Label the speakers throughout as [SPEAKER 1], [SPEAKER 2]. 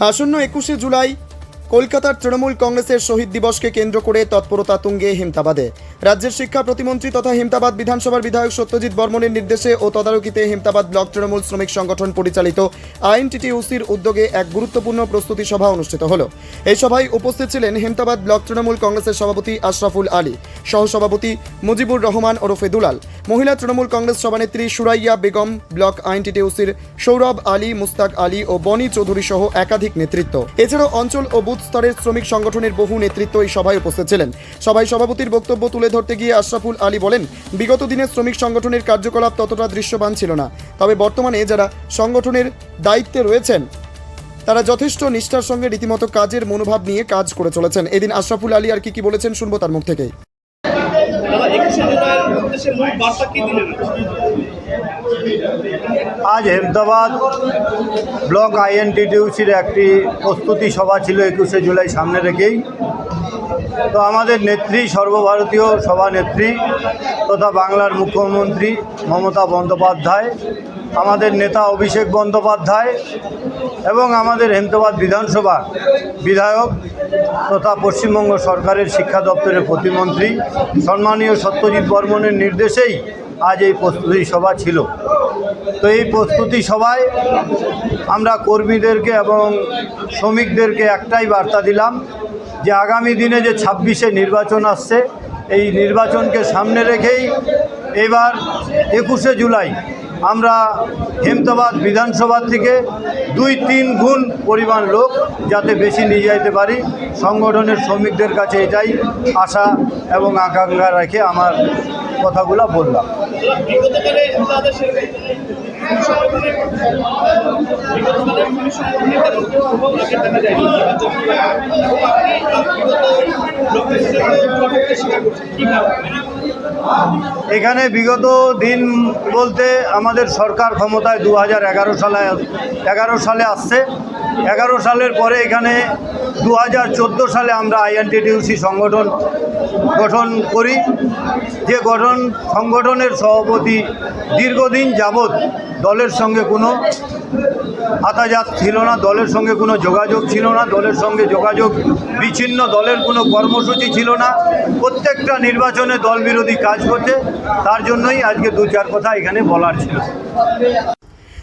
[SPEAKER 1] আসন্ন একুশে জুলাই কলকাতার তৃণমূল কংগ্রেসের শহীদ দিবসকে কেন্দ্র করে তৎপরতা তুঙ্গে হেমতাবাদে। রাজ্যের শিক্ষা প্রতিমন্ত্রী তথা হেমতাবাদ বিধানসভার বিধায়ক সত্যজিৎ বর্মনের নির্দেশে ও তদারকিতে হেমতাবাদ ব্লক তৃণমূল শ্রমিক সংগঠন পরিচালিত আইএনটিটিউসির উদ্যোগে এক গুরুত্বপূর্ণ প্রস্তুতি সভা অনুষ্ঠিত হল। এই সভায় উপস্থিত ছিলেন হেমতাবাদ ব্লক তৃণমূল কংগ্রেসের সভাপতি আশরাফুল আলী, সহসভাপতি মুজিবুর রহমান ওরফে দুলাল, মহিলা তৃণমূল কংগ্রেস সভানেত্রী সুরাইয়া বেগম, ব্লক আইনটিটিউসির সৌরভ আলী, মুস্তাক আলী ও বনি চৌধুরী সহ একাধিক নেতৃত্ব। এছাড়াও অঞ্চল ও বুথ স্তরের শ্রমিক সংগঠনের বহু নেতৃত্ব এই সভায় উপস্থিত ছিলেন। সভায় সভাপতির বক্তব্য তুলে ধরতে গিয়ে আশরাফুল আলী বলেন, বিগত দিনে শ্রমিক সংগঠনের কার্যকলাপ ততটা দৃশ্যমান ছিল না। তবে বর্তমানে যারা সংগঠনের দায়িত্বে রয়েছেন, তারা যথেষ্ট নিষ্ঠার সঙ্গে রীতিমতো কাজের মনোভাব নিয়ে কাজ করে চলেছেন। এদিন আশরাফুল আলী আর কি কি বলেছেন শুনব তার মুখ থেকেই
[SPEAKER 2] দাদা একুশে জুলাইয়ের উদ্দেশ্যে মূল বার্তা কি দিলেন
[SPEAKER 3] আজ হেমদাবাদ ব্লক আইএনটিটিউসির একটি প্রস্তুতি সভা ছিল একুশে জুলাই সামনে রেখেই। তো আমাদের নেত্রী, সর্বভারতীয় সভানেত্রী তথা বাংলার মুখ্যমন্ত্রী মমতা বন্দ্যোপাধ্যায়, আমাদের নেতা অভিষেক বন্দ্যোপাধ্যায় এবং আমাদের হেমদাবাদ বিধানসভার বিধায়ক তথা পশ্চিমবঙ্গ সরকারের শিক্ষা দপ্তরের প্রতিমন্ত্রী, সম্মানীয় সত্যজিৎ বর্মনের নির্দেশেই আজ এই প্রস্তুতি সভা ছিল। তো এই প্রস্তুতি সভায় আমরা কর্মীদেরকে এবং শ্রমিকদেরকে একটাই বার্তা দিলাম যে আগামী দিনে যে ছাব্বিশে নির্বাচন আসছে, এই নির্বাচনকে সামনে রেখেই এবার একুশে জুলাই আমরা হেমতাবাদ বিধানসভা থেকে দুই তিন গুণ পরিমাণ লোক যাতে বেশি নিয়ে যেতে পারি, সংগঠনের শ্রমিকদের কাছে এটাই আশা এবং আকাঙ্ক্ষা রেখে আমার কথাগুলো বললাম।
[SPEAKER 2] বিগতকালে সংগঠনের বিগতকালে শ্রমিক সংগঠনের দেখা যায় বিগত লোকের সাথে স্বীকার করছেন কি কারণ?
[SPEAKER 3] এখানে বিগত দিন বলতে আমাদের সরকার ক্ষমতায় দু হাজার এগারো সালে এগারো সালে আসছে। এগারো সালের পরে এখানে দু হাজার চোদ্দ সালে আমরা আইএনটিটিউসি সংগঠন গঠন করি। যে গঠন, সংগঠনের সভাপতি দীর্ঘদিন যাবৎ দলের সঙ্গে কোনো আতাজাত ছিল না, দলের সঙ্গে কোনো যোগাযোগ ছিল না, দলের সঙ্গে যোগাযোগ বিচ্ছিন্ন, দলের কোনো কর্মসূচি ছিল না। প্রত্যেকটা নির্বাচনে দল বিরোধী কাজ করছে, তার জন্যই আজকে দু চার কথা এখানে বলার ছিল।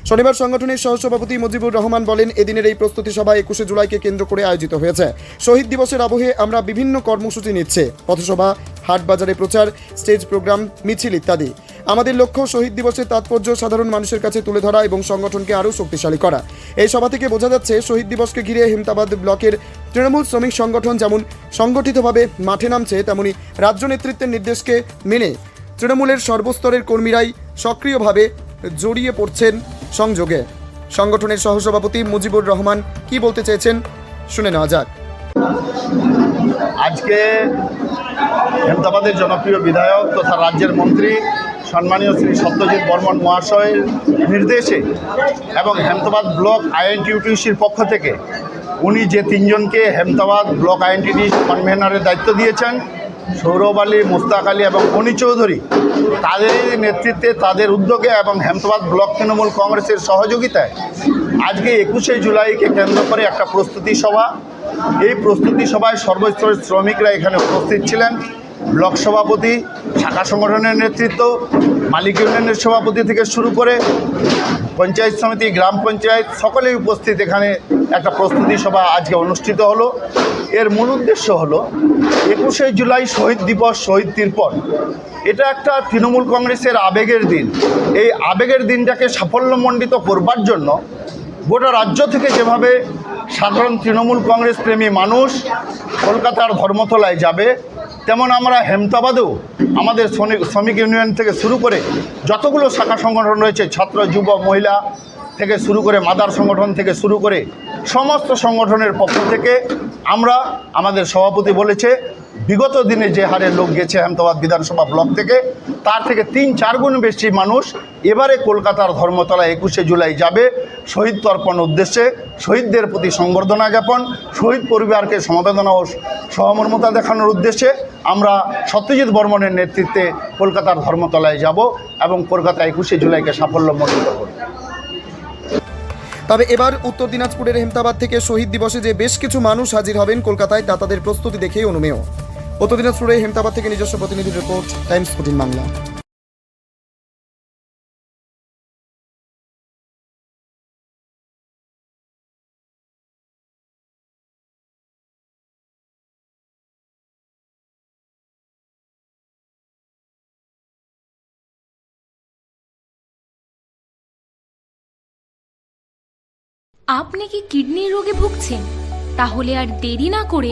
[SPEAKER 1] শনিবার সংগঠনের সহসভাপতি মুজিবুর রহমান বলেন, এদিনের এই প্রস্তুতি সভা একুশে জুলাইকে কেন্দ্র করে আয়োজিত হয়েছে। শহীদ দিবসের আবহে আমরা বিভিন্ন কর্মসূচি নিচ্ছে, পথসভা হাট বাজারে প্রচার, স্টেজ প্রোগ্রাম, মিছিল ইত্যাদি। আমাদের লক্ষ্য শহীদ দিবসের তাৎপর্য সাধারণ মানুষের কাছে তুলে ধরা এবং সংগঠনকে আরও শক্তিশালী করা। এই সভা থেকে বোঝা যাচ্ছে, শহীদ দিবসকে ঘিরে হেমতাবাদ ব্লকের তৃণমূল শ্রমিক সংগঠন যেমন সংগঠিতভাবে মাঠে নামছে, তেমনি রাজ্য নেতৃত্বের নির্দেশকে মেনে তৃণমূলের সর্বস্তরের কর্মীরাই সক্রিয়ভাবে জড়িয়ে পড়ছেন সংযোগে। সংগঠনের সহসভাপতি মুজিবুর রহমান কি বলতে চেয়েছেন শুনে নেওয়া যাক।
[SPEAKER 4] আজকে হেমদাবাদের জনপ্রিয় বিধায়ক তথা রাজ্যের মন্ত্রী সম্মানীয় শ্রী সত্যজিৎ বর্মন মহাশয়ের নির্দেশে এবং হেমতাবাদ ব্লক আইএনটিউটিউসির পক্ষ থেকে উনি যে তিনজনকে হেমতাবাদ ব্লক আইএনটিটি কনভেনারের দায়িত্ব দিয়েছেন, সৌরভ আলী, মুস্তাক আলী এবং মণি চৌধুরী, তাদের নেতৃত্বে, তাদের উদ্যোগে এবং হেমতাবাদ ব্লক তৃণমূল কংগ্রেসের সহযোগিতায় আজকে একুশে জুলাইকে কেন্দ্র করে একটা প্রস্তুতি সভা। এই প্রস্তুতি সভায় সর্বস্তরের শ্রমিকরা এখানে উপস্থিত ছিলেন। ব্লক সভাপতি, শাখা সংগঠনের নেতৃত্ব, মালিক ইউনিয়নের সভাপতি থেকে শুরু করে পঞ্চায়েত সমিতি, গ্রাম পঞ্চায়েত সকলেই উপস্থিত। এখানে একটা প্রস্তুতি সভা আজকে অনুষ্ঠিত হলো। এর মূল উদ্দেশ্য হলো একুশে জুলাই শহীদ দিবস, শহীদ তিরপল। এটা একটা তৃণমূল কংগ্রেসের আবেগের দিন। এই আবেগের দিনটাকে সাফল্যমণ্ডিত করবার জন্য গোটা রাজ্য থেকে যেভাবে সাধারণ তৃণমূল কংগ্রেস প্রেমী মানুষ কলকাতার ধর্মতলায় যাবে তেমন আমরা হেমতাবাদেও আমাদের শ্রমিক শ্রমিক ইউনিয়ন থেকে শুরু করে যতগুলো শাখা সংগঠন রয়েছে, ছাত্র, যুব, মহিলা থেকে শুরু করে মাদার সংগঠন থেকে শুরু করে সমস্ত সংগঠনের পক্ষ থেকে আমরা আমাদের সভাপতি বলেছে বিগত দিনে যে হারে লোক গেছে আহমেদাবাদ বিধানসভা ব্লক থেকে, তার থেকে তিন, চার গুণ বেশি মানুষ এবারে কলকাতার ধর্মতলা একুশে জুলাই যাবে শহীদ তর্পণ উদ্দেশ্যে। শহীদদের প্রতি সংবর্ধনা জ্ঞাপন, শহীদ পরিবারকে সমবেদনা ও সহমর্মতা দেখানোর উদ্দেশ্যে আমরা সত্যজিৎ বর্মনের নেতৃত্বে কলকাতার ধর্মতলায় যাব এবং কলকাতা একুশে জুলাইকে সাফল্যমণ্ডিত করব।
[SPEAKER 1] তবে এবার উত্তর দিনাজপুরের হেমতাবাদ থেকে শহীদ দিবসে যে বেশ কিছু মানুষ হাজির হবেন কলকাতায়, তা তাদের প্রস্তুতি দেখেই অনুমেয়। উত্তর দিনাজপুরে হেমতাবাদ থেকে নিজস্ব প্রতিনিধির রিপোর্ট, টাইমস ফোর্টিন বাংলা।
[SPEAKER 5] আপনি কি কিডনির রোগে ভুগছেন? তাহলে আর দেরি না করে